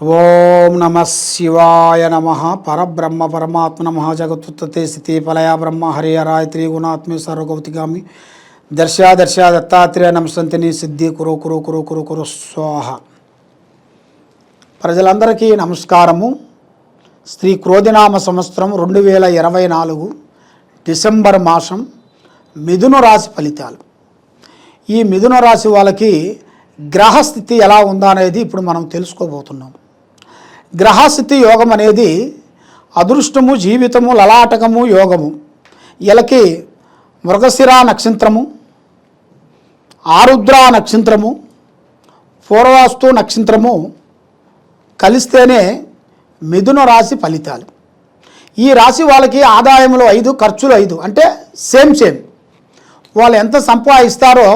ఓం నమ శివాయ నమ పరబ్రహ్మ పరమాత్మ నమ జగత్తుత్తే స్థితి పలయ బ్రహ్మ హరి హరాయ త్రిగుణాత్మే సర్వగౌతిగామి దర్శ దర్శ దత్తాత్రేయ నమసంతిని సిద్ధి కురు కురు కురు కురు కురు స్వాహ. ప్రజలందరికీ నమస్కారము. శ్రీ క్రోధినామ సంవత్సరం రెండు వేల ఇరవై నాలుగు డిసెంబర్ మాసం మిథున రాశి ఫలితాలు. ఈ మిథున రాశి వాళ్ళకి గ్రహస్థితి ఎలా ఉందా అనేది ఇప్పుడు మనం తెలుసుకోబోతున్నాం. గ్రహస్థితి యోగం అనేది అదృష్టము జీవితము లలాటకము యోగము. వీళ్ళకి మృగశిర నక్షత్రము ఆరుద్ర నక్షత్రము పూర్వాస్తు నక్షత్రము కలిస్తేనే మిథున రాశి ఫలితాలు. ఈ రాశి వాళ్ళకి ఆదాయములు ఐదు ఖర్చులు ఐదు అంటే సేమ్ సేమ్. వాళ్ళు ఎంత సంపాదిస్తారో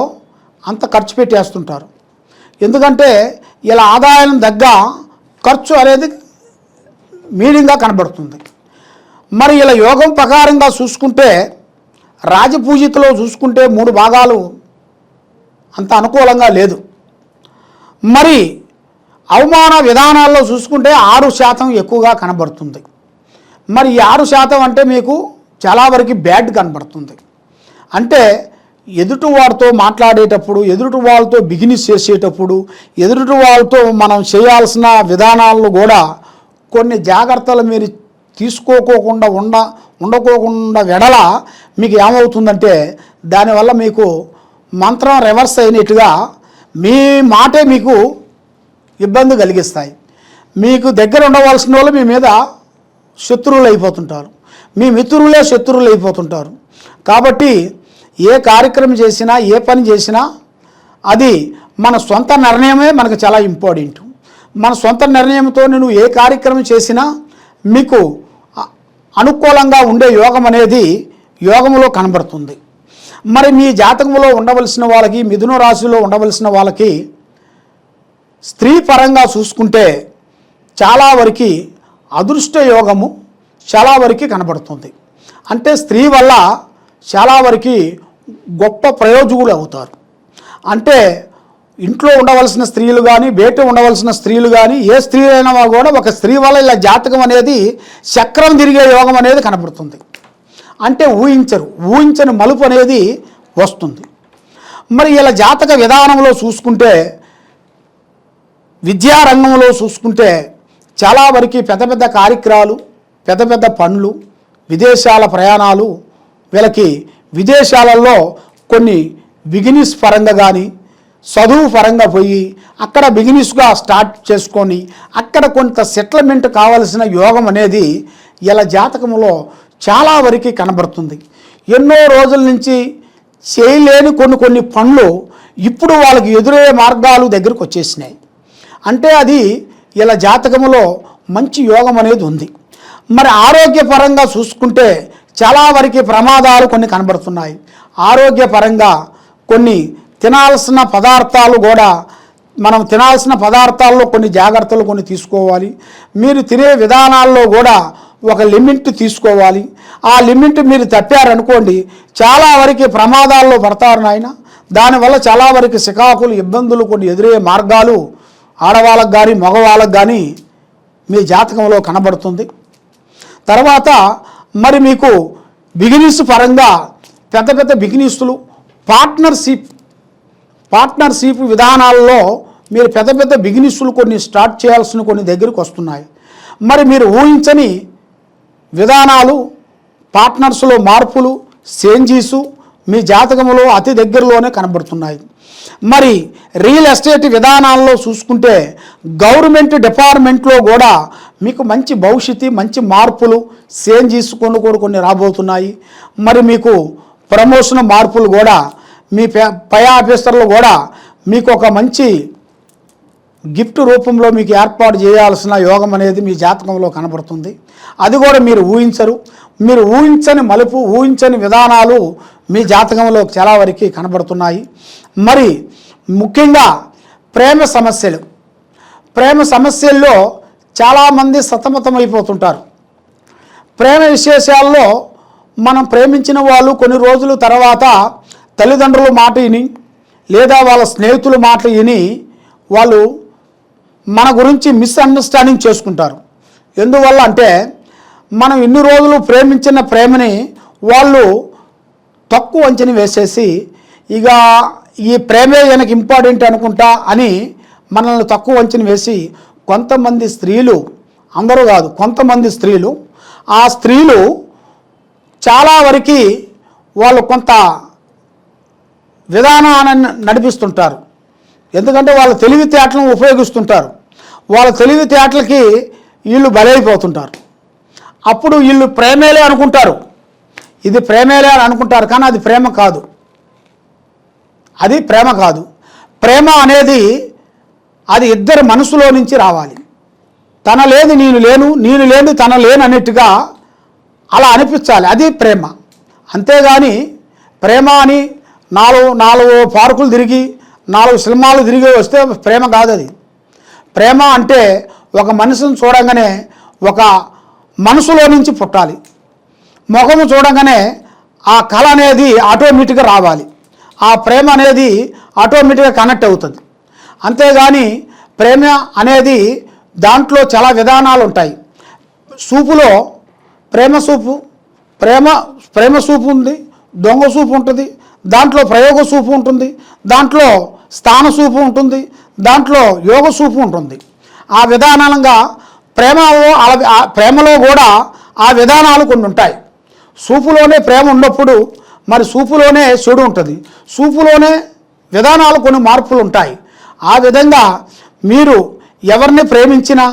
అంత ఖర్చు పెట్టేస్తుంటారు. ఎందుకంటే ఇలా ఆదాయం తగ్గ ఖర్చు అనేది మీడియంగా కనబడుతుంది. మరి ఇలా యోగం ప్రకారంగా చూసుకుంటే రాజపూజితలో చూసుకుంటే మూడు భాగాలు అంత అనుకూలంగా లేదు. మరి అవమాన విధానాల్లో చూసుకుంటే ఆరు శాతం ఎక్కువగా కనబడుతుంది. మరి ఈ ఆరు శాతం అంటే మీకు చాలా వరకు బ్యాడ్ కనబడుతుంది. అంటే ఎదుటి వారితో మాట్లాడేటప్పుడు ఎదుటి వాళ్ళతో బిగినిస్ చేసేటప్పుడు ఎదుటి వాళ్ళతో మనం చేయాల్సిన విధానాలను కూడా కొన్ని జాగ్రత్తలు మీరు తీసుకోకోకుండా ఉండ ఉండకోకుండా వెడల మీకు ఏమవుతుందంటే దానివల్ల మీకు మంత్రం రివర్స్ అయినట్టుగా మీ మాటే మీకు ఇబ్బంది కలిగిస్తాయి. మీకు దగ్గర ఉండవలసిన వాళ్ళు మీ మీద శత్రువులు అయిపోతుంటారు మీ మిత్రులే శత్రువులు అయిపోతుంటారు కాబట్టి ఏ కార్యక్రమం చేసినా ఏ పని చేసినా అది మన సొంత నిర్ణయమే మనకు చాలా ఇంపార్టెంట్. మన సొంత నిర్ణయంతో నువ్వు ఏ కార్యక్రమం చేసినా మీకు అనుకూలంగా ఉండే యోగం అనేది యోగంలో కనబడుతుంది. మరి మీ జాతకంలో ఉండవలసిన వాళ్ళకి మిథున రాశిలో ఉండవలసిన వాళ్ళకి స్త్రీ పరంగా చూసుకుంటే చాలా వరకు అదృష్ట యోగము చాలా వరకు కనబడుతుంది. అంటే స్త్రీ వల్ల చాలా వరకు గొప్ప ప్రయోజకులు అవుతారు. అంటే ఇంట్లో ఉండవలసిన స్త్రీలు కానీ బయట ఉండవలసిన స్త్రీలు కానీ ఏ స్త్రీ అయినా కూడా ఒక స్త్రీ వల్ల ఇలా జాతకం అనేది చక్రం తిరిగే యోగం అనేది కనపడుతుంది. అంటే ఊహించరు. ఊహించని మలుపు అనేది వస్తుంది. మరి ఇలా జాతక విధానంలో చూసుకుంటే విద్యారంగంలో చూసుకుంటే చాలా వరకు పెద్ద పెద్ద కార్యక్రమాలు పెద్ద పెద్ద పనులు విదేశాల ప్రయాణాలు వీళ్ళకి విదేశాలలో కొన్ని బిగినిస్ పరంగా కానీ చదువు పరంగా పోయి అక్కడ బిగినిస్గా స్టార్ట్ చేసుకొని అక్కడ కొంత సెటిల్మెంట్ కావలసిన యోగం అనేది ఇలా జాతకంలో చాలా వరకు కనబడుతుంది. ఎన్నో రోజుల నుంచి చేయలేని కొన్ని కొన్ని పనులు ఇప్పుడు వాళ్ళకి ఎదురయ్యే మార్గాలు దగ్గరకు వచ్చేసినాయి. అంటే అది ఇలా జాతకములో మంచి యోగం అనేది ఉంది. మరి ఆరోగ్యపరంగా చూసుకుంటే చాలా వరకు ప్రమాదాలు కొన్ని కనబడుతున్నాయి. ఆరోగ్యపరంగా కొన్ని తినాల్సిన పదార్థాలు కూడా మనం తినాల్సిన పదార్థాల్లో కొన్ని జాగ్రత్తలు కొన్ని తీసుకోవాలి. మీరు తినే విధానాల్లో కూడా ఒక లిమిట్ తీసుకోవాలి. ఆ లిమిట్ మీరు తప్పారనుకోండి చాలా వరకు ప్రమాదాల్లో పడతారు నాయన. దానివల్ల చాలా వరకు సికాకులు ఇబ్బందులు కొన్ని ఎదురయ్యే మార్గాలు ఆడవాళ్ళకు కానీ మగవాళ్ళకు కానీ మీ జాతకంలో కనబడుతుంది. తర్వాత మరి మీకు బిగినిస్ పరంగా పెద్ద పెద్ద బిగినిస్టులు పార్ట్నర్షిప్ పార్ట్నర్షిప్ విధానాల్లో మీరు పెద్ద పెద్ద బిగినిస్టులు కొన్ని స్టార్ట్ చేయాల్సిన కొన్ని దగ్గరికి వస్తున్నాయి. మరి మీరు ఊహించని విధానాలు పార్ట్నర్స్లో మార్పులు చేంజీసు మీ జాతకంలో అతి దగ్గరలోనే కనబడుతున్నాయి. మరి రియల్ ఎస్టేట్ విధానాల్లో చూసుకుంటే గవర్నమెంట్ డిపార్ట్మెంట్లో కూడా మీకు మంచి భవిష్యత్తు మంచి మార్పులు చేంజీస్ కొన్ని కూడా కొన్ని రాబోతున్నాయి. మరి మీకు ప్రమోషన్ మార్పులు కూడా మీ పై ఆఫీసర్లు కూడా మీకు ఒక మంచి గిఫ్ట్ రూపంలో మీకు ఏర్పాటు చేయాల్సిన యోగం అనేది మీ జాతకంలో కనబడుతుంది. అది కూడా మీరు ఊహించరు. మీరు ఊహించని మలుపు ఊహించని విధానాలు మీ జాతకంలో చాలా వరకు కనబడుతున్నాయి. మరి ముఖ్యంగా ప్రేమ సమస్యలు. ప్రేమ సమస్యల్లో చాలామంది సతమతమైపోతుంటారు. ప్రేమ విశేషాల్లో మనం ప్రేమించిన వాళ్ళు కొన్ని రోజుల తర్వాత తల్లిదండ్రుల మాట విని లేదా వాళ్ళ స్నేహితుల మాట విని వాళ్ళు మన గురించి మిస్అండర్స్టాండింగ్ చేసుకుంటారు. ఎందువల్ల అంటే మనం ఇన్ని రోజులు ప్రేమించిన ప్రేమని వాళ్ళు తక్కువ అంచనా వేసేసి ఇక ఈ ప్రేమే వెనక ఇంపార్టెంట్ అనుకుంటా అని మనల్ని తక్కువ అంచనా వేసి కొంతమంది స్త్రీలు అందరూ కాదు కొంతమంది స్త్రీలు ఆ స్త్రీలు చాలా వరకు వాళ్ళు కొంత విధానాన్ని నడిపిస్తుంటారు. ఎందుకంటే వాళ్ళ తెలివితేటలను ఉపయోగిస్తుంటారు. వాళ్ళ తెలివితేటలకి వీళ్ళు బలైపోతుంటారు. అప్పుడు వీళ్ళు ప్రేమేలే అనుకుంటారు. ఇది ప్రేమేలే అని అనుకుంటారు కానీ అది ప్రేమ కాదు. అది ప్రేమ కాదు. ప్రేమ అనేది అది ఇద్దరి మనసులో నుంచి రావాలి. తన లేదు నేను లేను నేను లేని తన లేను అన్నట్టుగా అలా అనిపించాలి. అది ప్రేమ. అంతేగాని ప్రేమ అని నాలుగు నాలుగు పార్కులు తిరిగి నాలుగు సినిమాలు తిరిగి వస్తే ప్రేమ కాదు అది. ప్రేమ అంటే ఒక మనిషిని చూడంగానే ఒక మనసులో నుంచి పుట్టాలి. ముఖము చూడంగానే ఆ కళ అనేది ఆటోమేటిక్గా రావాలి. ఆ ప్రేమ అనేది ఆటోమేటిక్గా కనెక్ట్ అవుతుంది. అంతేగాని ప్రేమ అనేది దాంట్లో చాలా విధానాలు ఉంటాయి సూపులో ప్రేమ సూపు ప్రేమ ప్రేమ సూపు ఉంది దొంగ సూపు ఉంటుంది దాంట్లో ప్రయోగ సూపు ఉంటుంది దాంట్లో స్థాన సూపు ఉంటుంది దాంట్లో యోగ సూపు ఉంటుంది. ఆ విధానంగా ప్రేమలో అలా- ఆ ప్రేమలో కూడా ఆ విధానాలు కొన్ని ఉంటాయి. సూపులోనే ప్రేమ ఉన్నప్పుడు మరి సూపులోనే చెడు ఉంటుంది. సూపులోనే విధానాలు కొన్ని మార్పులు ఉంటాయి ఆ విధంగా మీరు ఎవరిని ప్రేమించినా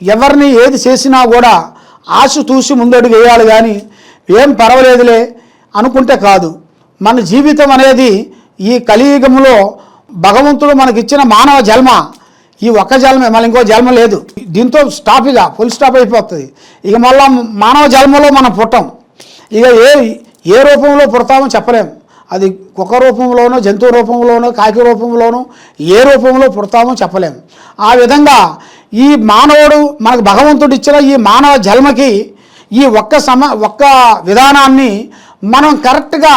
ఎవరిని ఏది చేసినా కూడా ఆశ చూసి ముందడుగు వేయాలి కానీ ఏం పర్వాలేదులే అనుకుంటే కాదు. మన జీవితం అనేది ఈ కలియుగంలో భగవంతుడు మనకిచ్చిన మానవ జన్మ. ఈ ఒక్క జన్మే మళ్ళీ ఇంకో జన్మ లేదు. దీంతో స్టాప్ ఇక ఫుల్ స్టాప్ అయిపోతుంది. ఇక మళ్ళా మానవ జన్మలో మనం పుట్టం. ఇక ఏ ఏ రూపంలో పుడతామో చెప్పలేం. అది కుక్క రూపంలోనో జంతువు రూపంలోనో కాకి రూపంలోనో ఏ రూపంలో పుడతామో చెప్పలేము. ఆ విధంగా ఈ మానవుడు మనకు భగవంతుడు ఇచ్చిన ఈ మానవ జన్మకి ఈ ఒక్క సమ ఒక్క విధానాన్ని మనం కరెక్ట్గా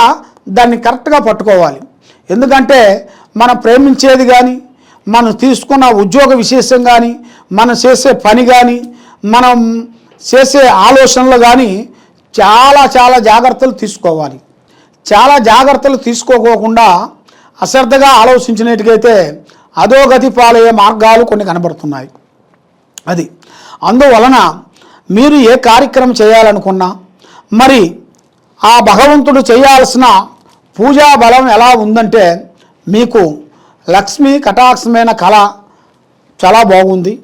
దాన్ని కరెక్ట్గా పట్టుకోవాలి. ఎందుకంటే మనం ప్రేమించేది కానీ మనం తీసుకున్న ఉద్యోగ విశేషం కానీ మనం చేసే పని కానీ మనం చేసే ఆలోచనలు కానీ చాలా చాలా జాగ్రత్తలు తీసుకోవాలి. చాలా జాగ్రత్తలు తీసుకోకోకుండా అశ్రద్ధగా ఆలోచించినట్టుకైతే అధోగతి పాలయ్యే మార్గాలు కొన్ని కనబడుతున్నాయి. అది. అందువలన మీరు ఏ కార్యక్రమం చేయాలనుకున్నా మరి ఆ భగవంతుడు చేయాల్సిన పూజా బలం ఎలా ఉందంటే మీకు లక్ష్మీ కటాక్షమైన కళ చాలా బాగుంది.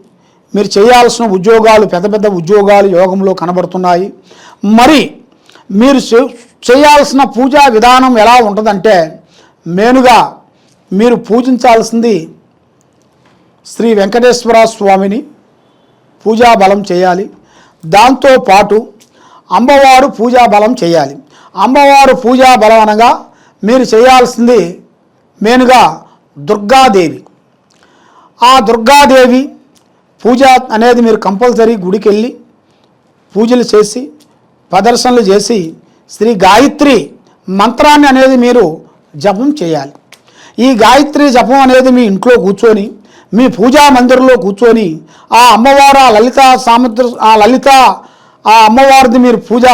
మీరు చేయాల్సిన ఉద్యోగాలు పెద్ద పెద్ద ఉద్యోగాలు యోగంలో కనబడుతున్నాయి. మరి మీరు చేయాల్సిన పూజా విధానం ఎలా ఉంటుందంటే మెయిన్గా మీరు పూజించాల్సింది శ్రీ వెంకటేశ్వర స్వామిని పూజా బలం చేయాలి. దాంతో పాటు అమ్మవారు పూజా బలం చేయాలి. అమ్మవారు పూజా బలం అనగా మీరు చేయాల్సింది మెయిన్గా దుర్గాదేవి. ఆ దుర్గాదేవి పూజ అనేది మీరు కంపల్సరీ గుడికి వెళ్ళి పూజలు చేసి ప్రదర్శనలు చేసి శ్రీ గాయత్రి మంత్రాన్ని అనేది మీరు జపం చేయాలి. ఈ గాయత్రి జపం అనేది మీ ఇంట్లో కూర్చొని మీ పూజా మందిరంలో కూర్చొని ఆ అమ్మవారు ఆ లలిత సాముద్ర ఆ లలిత ఆ అమ్మవారిది మీరు పూజ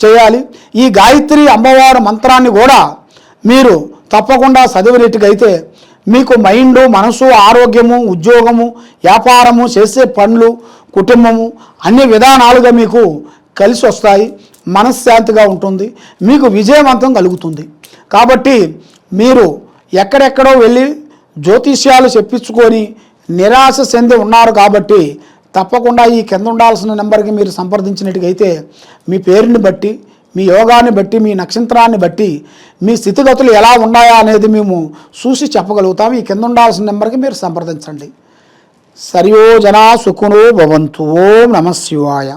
చేయాలి. ఈ గాయత్రి అమ్మవారి మంత్రాన్ని కూడా మీరు తప్పకుండా చదివినట్టుగైతే మీకు మైండ్ మనసు ఆరోగ్యము ఉద్యోగము వ్యాపారము చేసే పనులు కుటుంబము అన్ని విధానాలుగా మీకు కలిసి వస్తాయి. మనశ్శాంతిగా ఉంటుంది మీకు విజయవంతం కలుగుతుంది. కాబట్టి మీరు ఎక్కడెక్కడో వెళ్ళి జ్యోతిష్యాలు చెప్పించుకొని నిరాశ చెంది ఉన్నారు కాబట్టి తప్పకుండా ఈ కింద ఉండాల్సిన నెంబర్కి మీరు సంప్రదించినట్టుగైతే మీ పేరుని బట్టి మీ యోగాన్ని బట్టి మీ నక్షత్రాన్ని బట్టి మీ స్థితిగతులు ఎలా ఉన్నాయా అనేది మేము చూసి చెప్పగలుగుతాం. ఈ కింద ఉండాల్సిన నెంబర్కి మీరు సంప్రదించండి. సర్యో జనా సుఖునో భవంతు. ఓం నమ శివాయ.